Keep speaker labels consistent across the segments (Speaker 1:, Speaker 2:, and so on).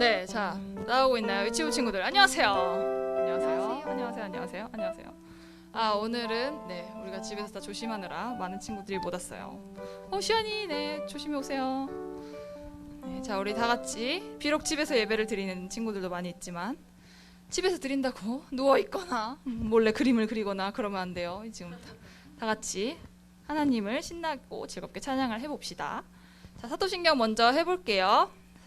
Speaker 1: 네, 자 나오고 있나요? 유치부 친구들 안녕하세요. 안녕하세요. 안녕하세요. 안녕하세요. 안녕하세요. 아 오늘은 네 우리가 집에서 다 조심하느라 많은 친구들이 못 왔어요. 어 시안이 네 조심히 오세요. 네, 자 우리 다 같이 비록 집에서 예배를 드리는 친구들도 많이 있지만 집에서 드린다고 누워 있거나 음, 몰래 그림을 그리거나 그러면 안 돼요. 지금 다, 다 같이 하나님을 신나고 즐겁게 찬양을 해봅시다. 자 사도신경 먼저 해볼게요.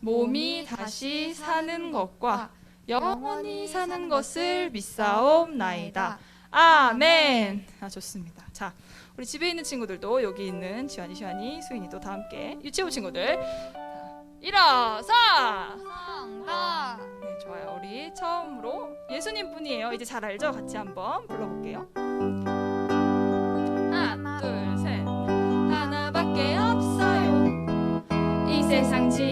Speaker 1: 몸이 다시 사는 것과 영원히 사는 것을 믿사옵나이다. 아멘. 아 좋습니다. 자, 우리 집에 있는 친구들도 여기 있는 지환이, 시환이, 수인이도 다 함께 유치부 친구들 자, 일어서.
Speaker 2: 성가
Speaker 1: 네, 좋아요. 우리 처음으로 예수님 분이에요. 이제 잘 알죠? 같이 한번 불러볼게요. 하나, 둘, 셋. 하나밖에 없어요. 이 세상 진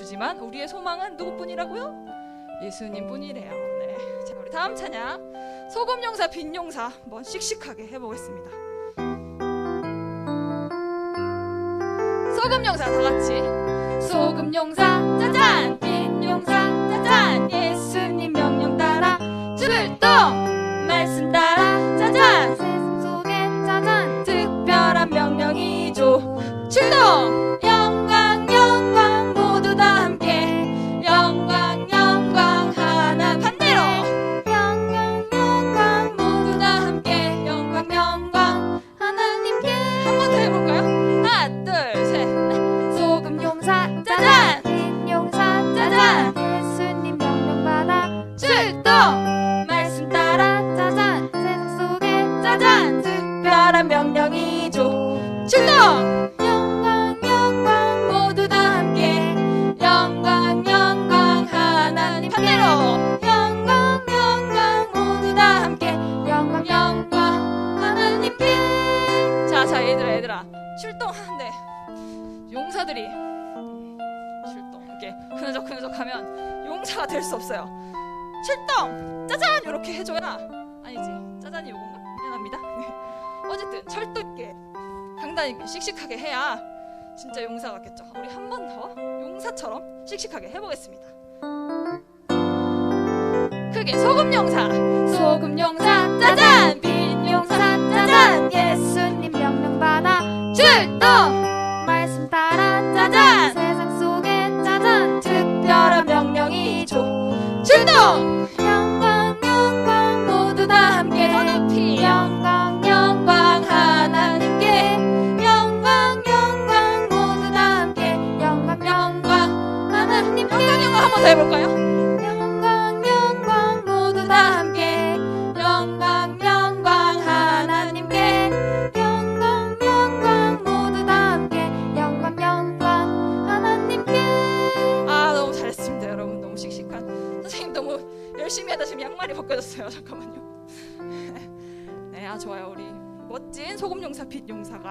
Speaker 1: 주지만 우리의 소망은 누구뿐이라고요? 예수님뿐이래요. 네, 자 우리 다음 찬양 소금 용사 빈 용사 한번 씩씩하게 해보겠습니다. 소금 용사 다 같이 소금 용사 짜잔 빈 용사 짜잔 예수님 명령 따라 출동 말씀 따라 될 수 없어요.
Speaker 2: 출동! 짜잔! 이렇게 해줘야 아니지. 짜잔이 요건가? 미안합니다. 네. 어쨌든 철도 있게 강단 있게 씩씩하게 해야 진짜 용사 같겠죠. 우리 한 번 더 용사처럼 씩씩하게 해보겠습니다. 크게 소금 용사.
Speaker 3: 소금 용사. 짜잔! 빈 용사. 짜잔! 예수님 명령 받아
Speaker 2: 출동 출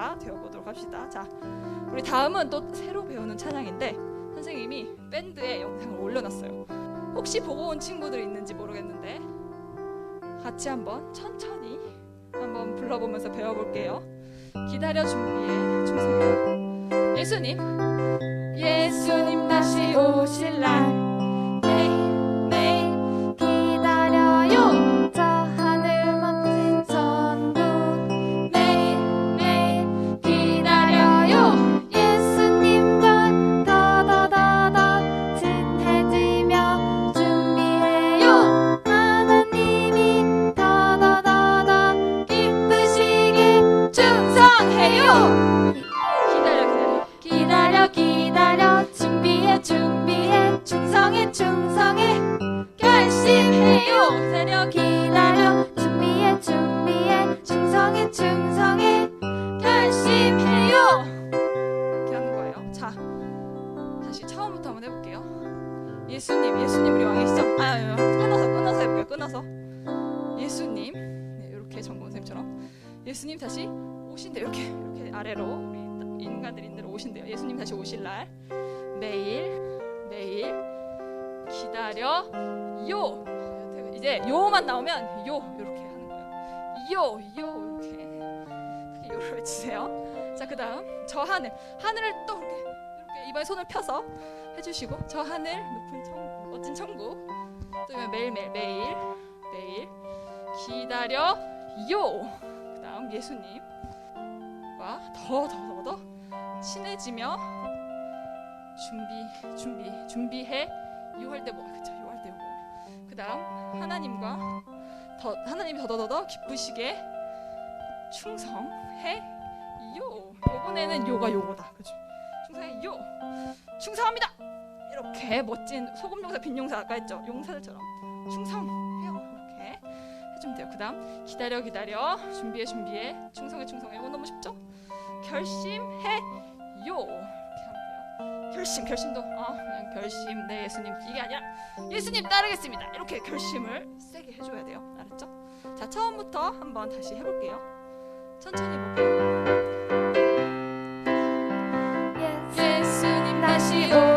Speaker 2: 빛 용사가 되어보도록 합시다. 자 우리 다음은 또 새로 배우는 찬양인데 선생님이 밴드에 영상을 올려놨어요. 혹시 보고 온 친구들 있는지 모르겠는데 같이 한번 천천히 한번 불러보면서 배워볼게요. 기다려 준비해 충성해 예수님. 예수님 다시 오실 날 오실 날. 매일 매일 기다려. 요. 이제 요만 나오면 요 이렇게 하는 거예요. 요요 이렇게. 요를 외치세요. 자, 그다음. 저 하늘. 하늘을 또 이렇게 이렇게 이번에 손을 펴서 해주시고 저 하늘 높은 천국 멋진 천국. 또 매일 매일 매일 매일 기다려. 요. 그다음 예수님과 더 더 더 더 친해지며 준비 준비 준비해. 요할 때 뭐 그쵸 요할 때 요거. 그다음 하나님과 더 하나님이 더더더더 기쁘시게 충성해. 요. 요번에는 요가 요거다. 그죠 충성해. 요. 충성합니다. 이렇게 멋진 소금 용사 빈 용사 아까 했죠? 용사들처럼 충성해요. 이렇게 해주면 돼요. 그다음 기다려 기다려. 준비해 준비해. 충성해 충성해. 이거 너무 쉽죠? 결심해. 요 결심 결심도. 어 그냥 결심. 네 예수님. 이게 아니라 예수님 따르겠습니다. 이렇게 결심을 세게 해줘야 돼요. 알았죠? 자 처음부터 한번 다시 해볼게요. 천천히 볼게요. 예수님 다시 오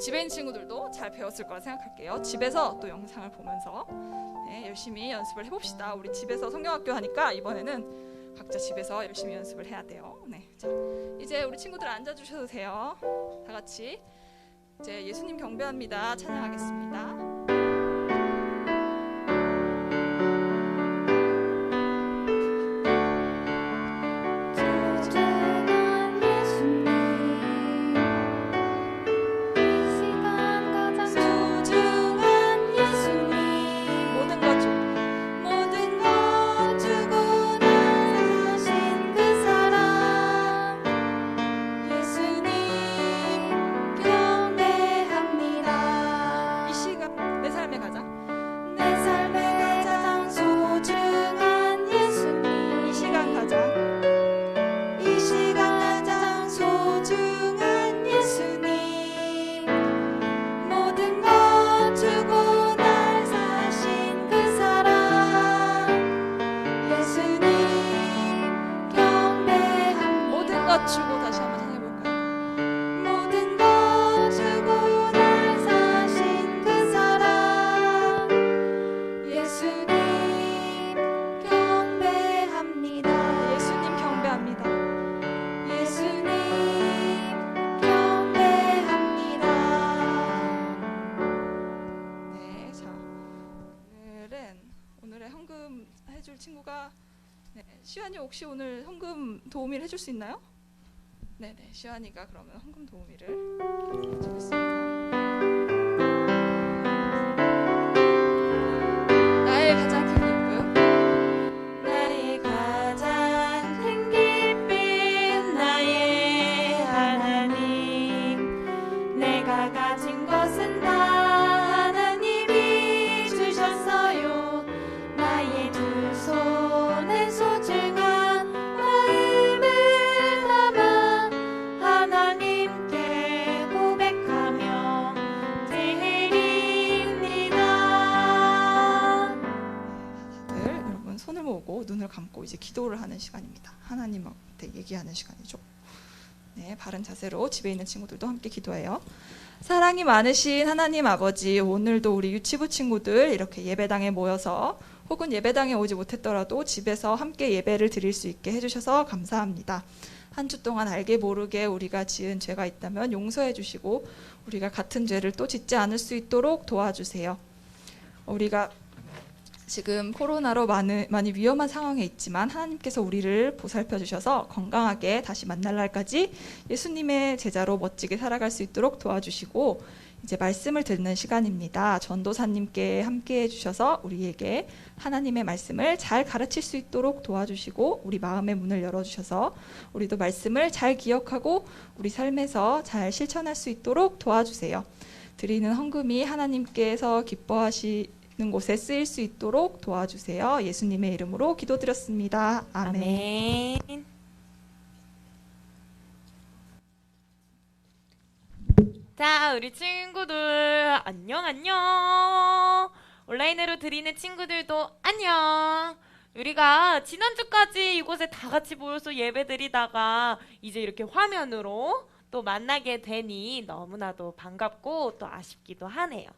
Speaker 2: 집에 있는 친구들도 잘 배웠을 거라 생각할게요. 집에서 또 영상을 보면서 네, 열심히 연습을 해봅시다. 우리 집에서 성경학교 하니까 이번에는 각자 집에서 열심히 연습을 해야 돼요. 네, 자 이제 우리 친구들 앉아주셔도 돼요. 다 같이 이제 예수님 경배합니다. 찬양하겠습니다. 혹시 오늘 헌금 도우미를 해줄 수 있나요? 네, 네, 시환이가 그러면 헌금 도우미를 해주겠습니다. 기도를 하는 시간입니다. 하나님한테 얘기하는 시간이죠. 네, 바른 자세로 집에 있는 친구들도 함께 기도해요. 사랑이 많으신 하나님 아버지, 오늘도 우리 유치부 친구들 이렇게 예배당에 모여서 혹은 예배당에 오지 못했더라도 집에서 함께 예배를 드릴 수 있게 해주셔서 감사합니다. 한 주 동안 알게 모르게 우리가 지은 죄가 있다면 용서해 주시고 우리가 같은 죄를 또 짓지 않을 수 있도록 도와주세요. 우리가 지금 코로나로 많이, 많이 위험한 상황에 있지만 하나님께서 우리를 보살펴 주셔서 건강하게 다시 만날 날까지 예수님의 제자로 멋지게 살아갈 수 있도록 도와주시고 이제 말씀을 듣는 시간입니다. 전도사님께 함께 해주셔서 우리에게 하나님의 말씀을 잘 가르칠 수 있도록 도와주시고 우리 마음의 문을 열어주셔서 우리도 말씀을 잘 기억하고 우리 삶에서 잘 실천할 수 있도록 도와주세요. 드리는 헌금이 하나님께서 기뻐하시 는 곳에 쓰일 수 있도록 도와주세요. 예수님의 이름으로 기도드렸습니다. 아멘.
Speaker 1: 아멘. 자, 우리 친구들 안녕 안녕. 온라인으로 드리는 친구들도 안녕. 우리가 지난주까지 이곳에 다 같이 모여서 예배 드리다가 이제 이렇게 화면으로 또 만나게 되니 너무나도 반갑고 또 아쉽기도 하네요.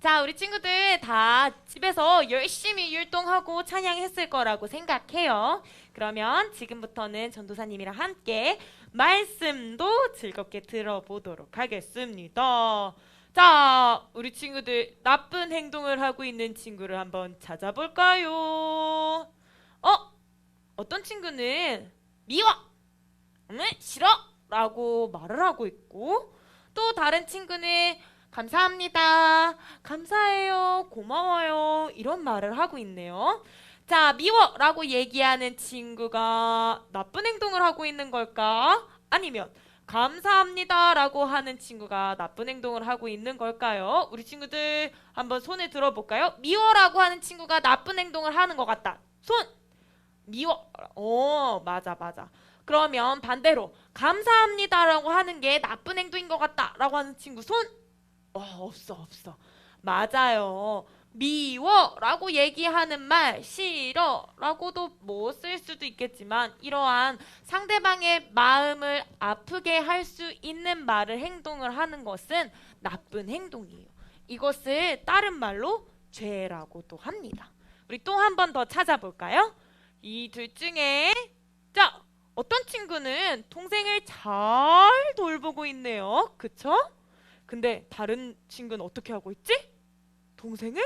Speaker 1: 자, 우리 친구들 다 집에서 열심히 율동하고 찬양했을 거라고 생각해요. 그러면 지금부터는 전도사님이랑 함께 말씀도 즐겁게 들어보도록 하겠습니다. 자, 우리 친구들 나쁜 행동을 하고 있는 친구를 한번 찾아볼까요? 어? 어떤 친구는 미워, 응, 싫어, 라고 말을 하고 있고, 또 다른 친구는 감사합니다, 감사해요, 고마워요, 이런 말을 하고 있네요. 자, 미워! 라고 얘기하는 친구가 나쁜 행동을 하고 있는 걸까? 아니면 감사합니다 라고 하는 친구가 나쁜 행동을 하고 있는 걸까요? 우리 친구들 한번 손을 들어볼까요? 미워 라고 하는 친구가 나쁜 행동을 하는 것 같다. 손! 미워! 어, 맞아, 맞아. 그러면 반대로 감사합니다라고 하는 게 나쁜 행동인 것 같다라고 하는 친구 손? 어, 없어, 없어. 맞아요. 미워라고 얘기하는 말, 싫어라고도 뭐쓸 수도 있겠지만 이러한 상대방의 마음을 아프게 할 수 있는 말을 행동을 하는 것은 나쁜 행동이에요. 이것을 다른 말로 죄라고도 합니다. 우리 또 한 번 더 찾아볼까요? 이 둘 중에 자 어떤 친구는 동생을 잘 돌보고 있네요. 그쵸? 근데 다른 친구는 어떻게 하고 있지? 동생을?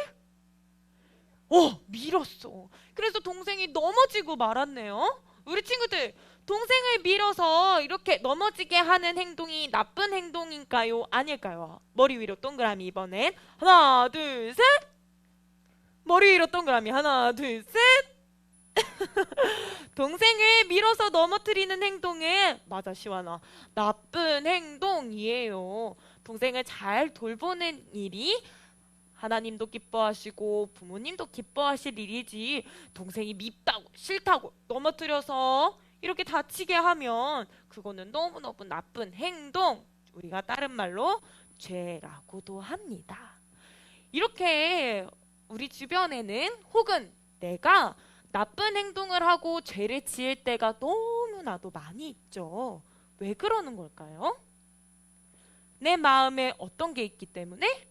Speaker 1: 어, 밀었어. 그래서 동생이 넘어지고 말았네요. 우리 친구들, 동생을 밀어서 이렇게 넘어지게 하는 행동이 나쁜 행동인가요? 아닐까요? 머리 위로 동그라미 이번엔 하나, 둘, 셋. 머리 위로 동그라미 하나, 둘, 셋. 동생을 밀어서 넘어뜨리는 행동은 맞아 시완아 나쁜 행동이에요. 동생을 잘 돌보는 일이 하나님도 기뻐하시고 부모님도 기뻐하실 일이지 동생이 밉다고 싫다고 넘어뜨려서 이렇게 다치게 하면 그거는 너무너무 나쁜 행동 우리가 다른 말로 죄라고도 합니다. 이렇게 우리 주변에는 혹은 내가 나쁜 행동을 하고 죄를 지을 때가 너무나도 많이 있죠. 왜 그러는 걸까요? 내 마음에 어떤 게 있기 때문에?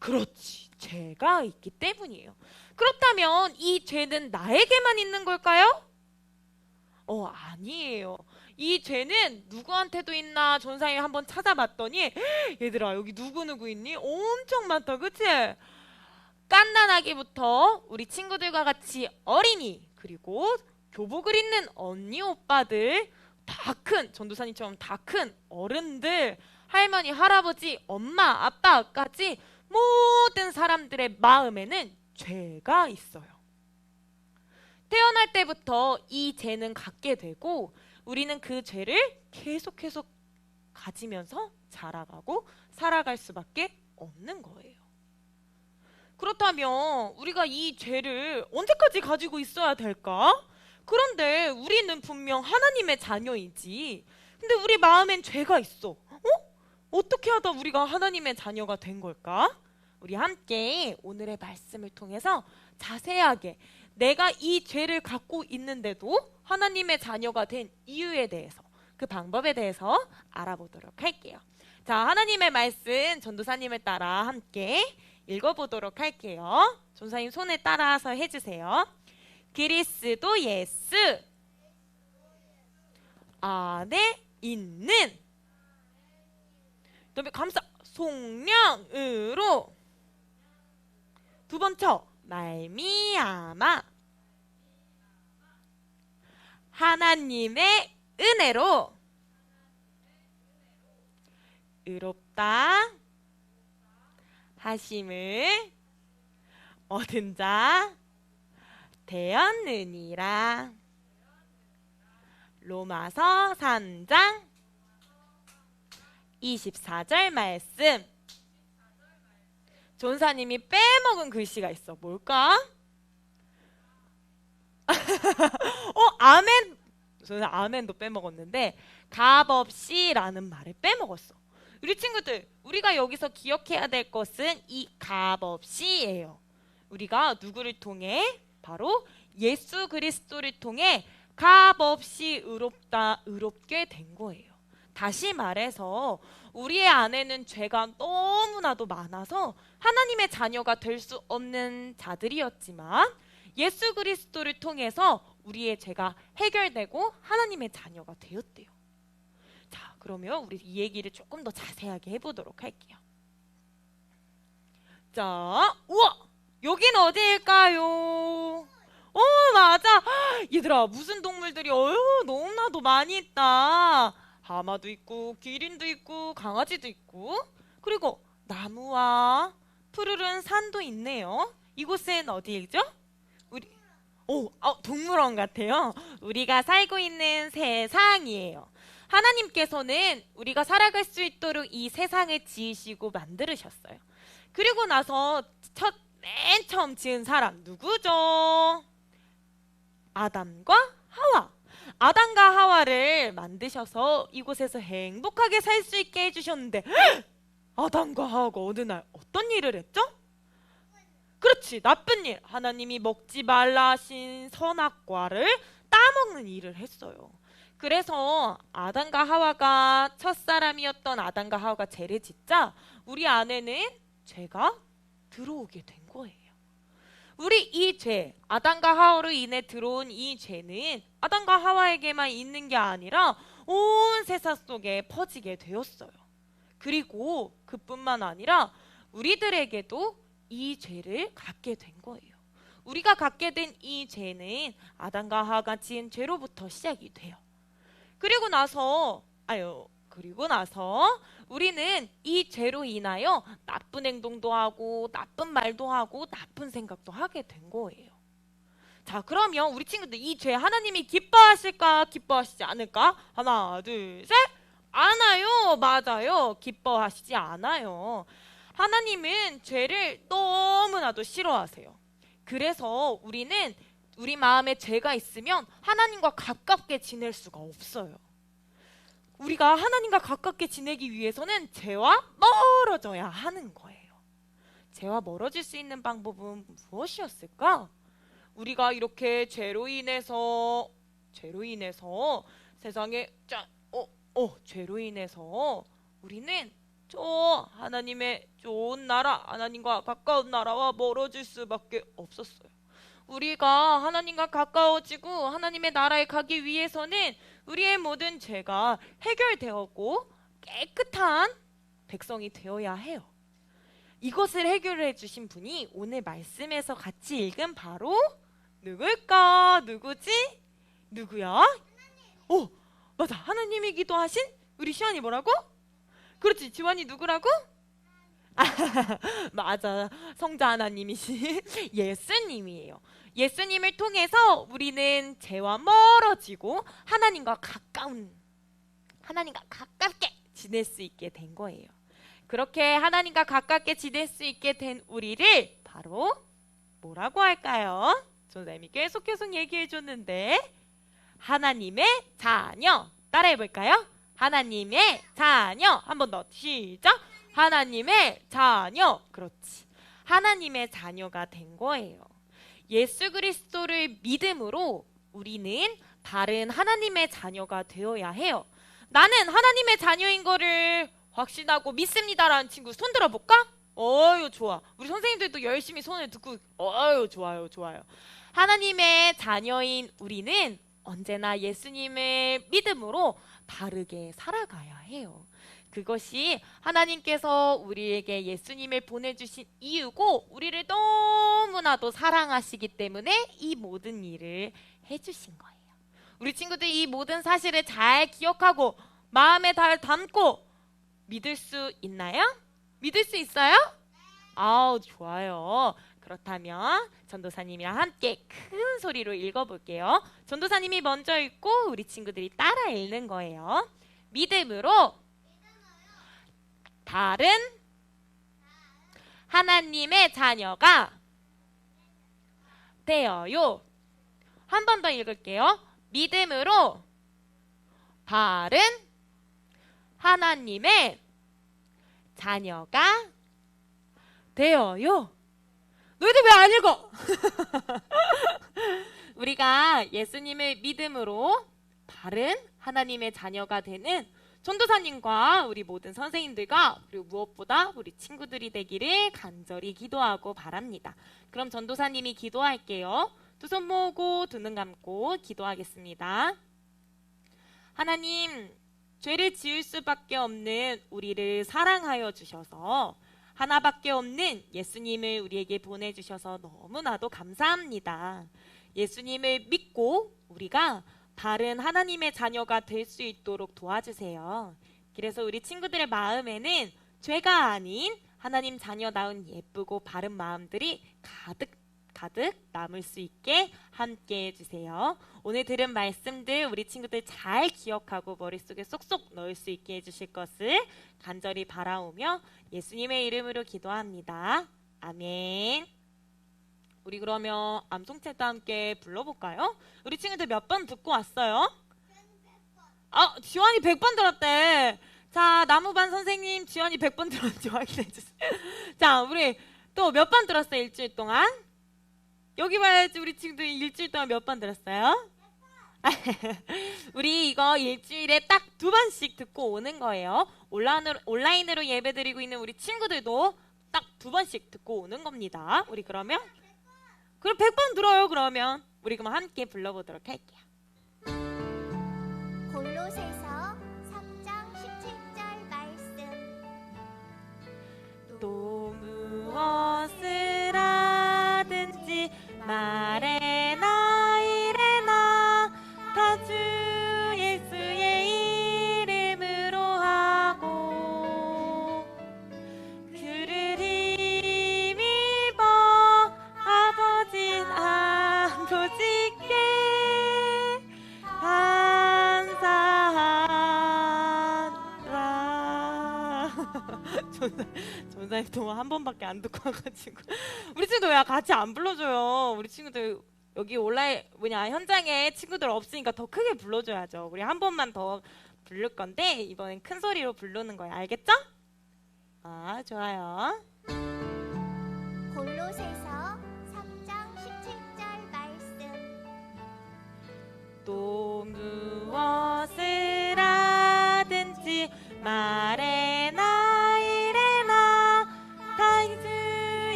Speaker 1: 그렇지. 죄가 있기 때문이에요. 그렇다면 이 죄는 나에게만 있는 걸까요? 어, 아니에요. 이 죄는 누구한테도 있나 전사에 한번 찾아봤더니 얘들아 여기 누구누구 있니? 엄청 많다 그치? 깐난아기부터 우리 친구들과 같이 어린이 그리고 교복을 입는 언니 오빠들 다 큰 전도사님처럼 다 큰 어른들 할머니 할아버지 엄마 아빠까지 모든 사람들의 마음에는 죄가 있어요. 태어날 때부터 이 죄는 갖게 되고 우리는 그 죄를 계속 계속 가지면서 자라가고 살아갈 수밖에 없는 거예요. 그렇다면 우리가 이 죄를 언제까지 가지고 있어야 될까? 그런데 우리는 분명 하나님의 자녀이지. 근데 우리 마음엔 죄가 있어. 어? 어떻게 하다 우리가 하나님의 자녀가 된 걸까? 우리 함께 오늘의 말씀을 통해서 자세하게 내가 이 죄를 갖고 있는데도 하나님의 자녀가 된 이유에 대해서 그 방법에 대해서 알아보도록 할게요. 자, 하나님의 말씀 전도사님을 따라 함께 읽어보도록 할게요. 전사님 손에 따라서 해주세요. 그리스도 예수. 안에 있는. 그다음에 감사 속량으로. 두 번째 말미암아. 하나님의 은혜로. 의롭다 하심을 얻은 자 되었느니라. 로마서 3장 24절 말씀. 존사님이 빼먹은 글씨가 있어. 뭘까? 어, 아멘. 저는 아멘도 빼먹었는데 값없이라는 말을 빼먹었어. 우리 친구들, 우리가 여기서 기억해야 될 것은 이 값없이예요. 우리가 누구를 통해 바로 예수 그리스도를 통해 값없이 의롭다 의롭게 된 거예요. 다시 말해서 우리의 안에는 죄가 너무나도 많아서 하나님의 자녀가 될 수 없는 자들이었지만 예수 그리스도를 통해서 우리의 죄가 해결되고 하나님의 자녀가 되었대요. 자, 그러면 우리 이 얘기를 조금 더 자세하게 해보도록 할게요. 자, 우와! 여긴 어디일까요? 어, 맞아. 얘들아, 무슨 동물들이 어휴, 너무나도 많이 있다. 하마도 있고, 기린도 있고, 강아지도 있고, 그리고 나무와 푸르른 산도 있네요. 이곳은 어디이죠? 우리, 오, 어, 동물원 같아요. 우리가 살고 있는 세상이에요. 하나님께서는 우리가 살아갈 수 있도록 이 세상을 지으시고 만들으셨어요. 그리고 나서 첫, 맨 처음 지은 사람 누구죠? 아담과 하와. 아담과 하와를 만드셔서 이곳에서 행복하게 살 수 있게 해주셨는데 아담과 하와가 어느 날 어떤 일을 했죠? 그렇지 나쁜 일 하나님이 먹지 말라 하신 선악과를 따먹는 일을 했어요. 그래서 아담과 하와가 첫사람이었던 아담과 하와가 죄를 짓자 우리 안에는 죄가 들어오게 된 거예요. 우리 이 죄, 아담과 하와로 인해 들어온 이 죄는 아담과 하와에게만 있는 게 아니라 온 세상 속에 퍼지게 되었어요. 그리고 그뿐만 아니라 우리들에게도 이 죄를 갖게 된 거예요. 우리가 갖게 된 이 죄는 아담과 하와가 지은 죄로부터 시작이 돼요. 그리고 나서 아유 그리고 나서 우리는 이 죄로 인하여 나쁜 행동도 하고 나쁜 말도 하고 나쁜 생각도 하게 된 거예요. 자 그러면 우리 친구들 이 죄 하나님이 기뻐하실까 기뻐하시지 않을까? 하나 둘 셋. 않아요. 맞아요. 기뻐하시지 않아요. 하나님은 죄를 너무나도 싫어하세요. 그래서 우리는 우리 마음에 죄가 있으면 하나님과 가깝게 지낼 수가 없어요. 우리가 하나님과 가깝게 지내기 위해서는 죄와 멀어져야 하는 거예요. 죄와 멀어질 수 있는 방법은 무엇이었을까? 우리가 이렇게 죄로 인해서 죄로 인해서 세상에 짜, 어, 어, 죄로 인해서 우리는 저 하나님의 좋은 나라, 하나님과 가까운 나라와 멀어질 수밖에 없었어요. 우리가 하나님과 가까워지고 하나님의 나라에 가기 위해서는 우리의 모든 죄가 해결되었고 깨끗한 백성이 되어야 해요. 이것을 해결해 주신 분이 오늘 말씀에서 같이 읽은 바로 누굴까? 누구지? 누구야? 오, 맞아. 하나님이기도 하신 우리 시안이 뭐라고? 그렇지. 지환이 누구라고? 아, 맞아. 성자 하나님이신 예수님이에요. 예수님을 통해서 우리는 죄와 멀어지고 하나님과 가까운 하나님과 가깝게 지낼 수 있게 된 거예요. 그렇게 하나님과 가깝게 지낼 수 있게 된 우리를 바로 뭐라고 할까요? 선생님이 계속 계속 얘기해 줬는데 하나님의 자녀 따라해 볼까요? 하나님의 자녀 한 번 더 시작 하나님의 자녀 그렇지 하나님의 자녀가 된 거예요. 예수 그리스도를 믿음으로 우리는 다른 하나님의 자녀가 되어야 해요. 나는 하나님의 자녀인 거를 확신하고 믿습니다라는 친구 손 들어볼까? 어유 좋아. 우리 선생님들도 열심히 손을 듣고 어유 좋아요 좋아요. 하나님의 자녀인 우리는 언제나 예수님의 믿음으로 바르게 살아가야 해요. 그것이 하나님께서 우리에게 예수님을 보내주신 이유고 우리를 너무나도 사랑하시기 때문에 이 모든 일을 해주신 거예요. 우리 친구들 이 모든 사실을 잘 기억하고 마음에 잘 담고 믿을 수 있나요? 믿을 수 있어요? 아우 좋아요. 그렇다면 전도사님이랑 함께 큰 소리로 읽어볼게요. 전도사님이 먼저 읽고 우리 친구들이 따라 읽는 거예요. 믿음으로 다른 하나님의 자녀가 되어요. 한 번 더 읽을게요. 믿음으로 다른 하나님의 자녀가 되어요. 너희들 왜 안 읽어? 우리가 예수님을 믿음으로 바른 하나님의 자녀가 되는 전도사님과 우리 모든 선생님들과 그리고 무엇보다 우리 친구들이 되기를 간절히 기도하고 바랍니다. 그럼 전도사님이 기도할게요. 두 손 모으고 두 눈 감고 기도하겠습니다. 하나님, 죄를 지을 수밖에 없는 우리를 사랑하여 주셔서 하나밖에 없는 예수님을 우리에게 보내주셔서 너무나도 감사합니다. 예수님을 믿고 우리가 바른 하나님의 자녀가 될 수 있도록 도와주세요. 그래서 우리 친구들의 마음에는 죄가 아닌 하나님 자녀다운 예쁘고 바른 마음들이 가득 가득 남을 수 있게 함께 해주세요. 오늘 들은 말씀들 우리 친구들 잘 기억하고 머릿속에 쏙쏙 넣을 수 있게 해주실 것을 간절히 바라오며 예수님의 이름으로 기도합니다. 아멘. 우리 그러면 암송체도 함께 불러볼까요? 우리 친구들 몇 번 듣고 왔어요? 아, 지환이 100번 들었대. 자, 나무반 선생님, 지환이 100번 들었는지 확인해 주세요. 자, 우리 또 몇 번 들었어요, 일주일 동안? 여기 봐야지 우리 친구들 일주일 동안 몇 번 들었어요? 우리 이거 일주일에 딱 두 번씩 듣고 오는 거예요. 온라인으로, 온라인으로 예배 드리고 있는 우리 친구들도 딱 두 번씩 듣고 오는 겁니다. 우리 그러면? 그럼 100번 들어요, 그러면. 우리 그럼 함께 불러보도록 할게요.
Speaker 3: 골로새서 3장 17절 말씀
Speaker 1: 또 무엇을 하든지 말해 전사 전사님 동안 한 번밖에 안 듣고 와가지고. 우리 친구들 왜 같이 안 불러줘요? 우리 친구들 여기 온라인 뭐냐 현장에 친구들 없으니까 더 크게 불러줘야죠. 우리 한 번만 더 부를 건데 이번엔 큰 소리로 부르는 거예요. 알겠죠? 아 좋아요.
Speaker 3: 골로새서 3장 17절 말씀.
Speaker 1: 또 무엇을 하든지 말해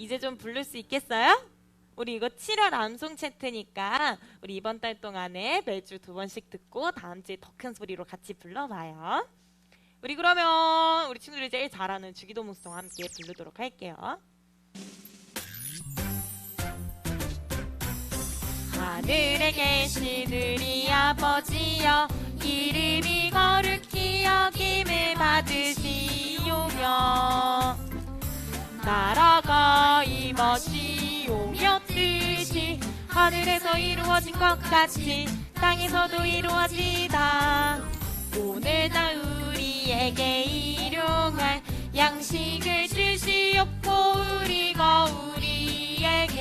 Speaker 1: 이제 좀 부를 수 있겠어요? 우리 이거 7월 암송 채트니까 우리 이번 달 동안에 매주 두 번씩 듣고 다음 주에 더 큰 소리로 같이 불러봐요. 우리 그러면 우리 친구들이 제일 잘하는 주기도문송 함께 부르도록 할게요. 하늘에 계신 우리 아버지여 이름이 거룩히 여김을 받으시오며 나라가 임하시오며 뜻이 하늘에서 이루어진 것 같이 땅에서도 이루어지다. 오늘날 우리에게 일용할 양식을 주시옵고 우리가 우리에게.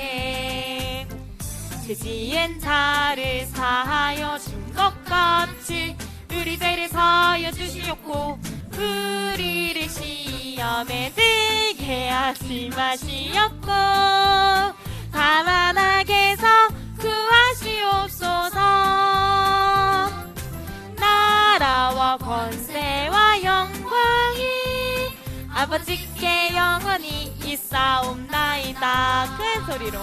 Speaker 1: 죄지은 자를 사하여 준 것 같이 우리 죄를 사하여 주시옵고 우리를 시험에 들 마시옵고 다만 악에서 구하시옵소서. 나라와 권세와 영광이 아버지께 영원히 있사옵나이다. 큰 소리로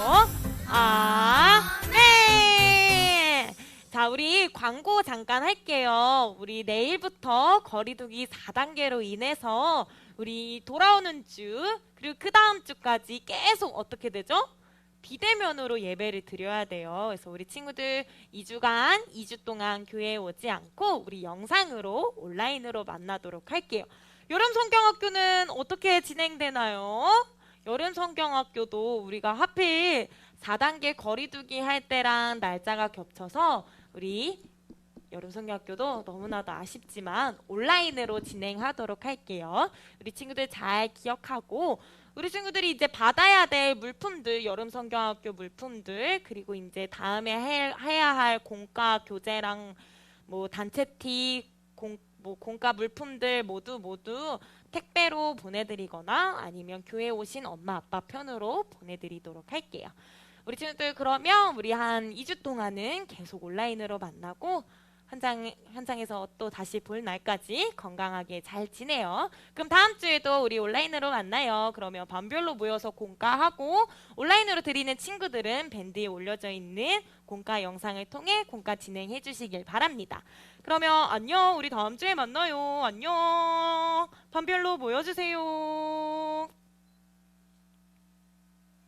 Speaker 1: 아멘. 자 우리 광고 잠깐 할게요. 우리 내일부터 거리두기 4단계로 인해서 우리 돌아오는 주 그리고 그 다음 주까지 계속 어떻게 되죠? 비대면으로 예배를 드려야 돼요. 그래서 우리 친구들 2주간, 2주 동안 교회에 오지 않고 우리 영상으로 온라인으로 만나도록 할게요. 여름 성경학교는 어떻게 진행되나요? 여름 성경학교도 우리가 하필 4단계 거리두기 할 때랑 날짜가 겹쳐서 우리 여름 성경학교도 너무나도 아쉽지만 온라인으로 진행하도록 할게요. 우리 친구들 잘 기억하고 우리 친구들이 이제 받아야 될 물품들, 여름 성경학교 물품들, 그리고 이제 다음에 해, 해야 할 공과 교재랑 뭐 단체티, 공, 뭐 공과 물품들 모두 모두 택배로 보내드리거나 아니면 교회 오신 엄마 아빠 편으로 보내드리도록 할게요. 우리 친구들 그러면 우리 한 2주 동안은 계속 온라인으로 만나고 현장, 현장에서 또 다시 볼 날까지 건강하게 잘 지내요. 그럼 다음 주에도 우리 온라인으로 만나요. 그러면 반별로 모여서 공과하고 온라인으로 드리는 친구들은 밴드에 올려져 있는 공과 영상을 통해 공과 진행해 주시길 바랍니다. 그러면 안녕. 우리 다음 주에 만나요. 안녕. 반별로 모여주세요.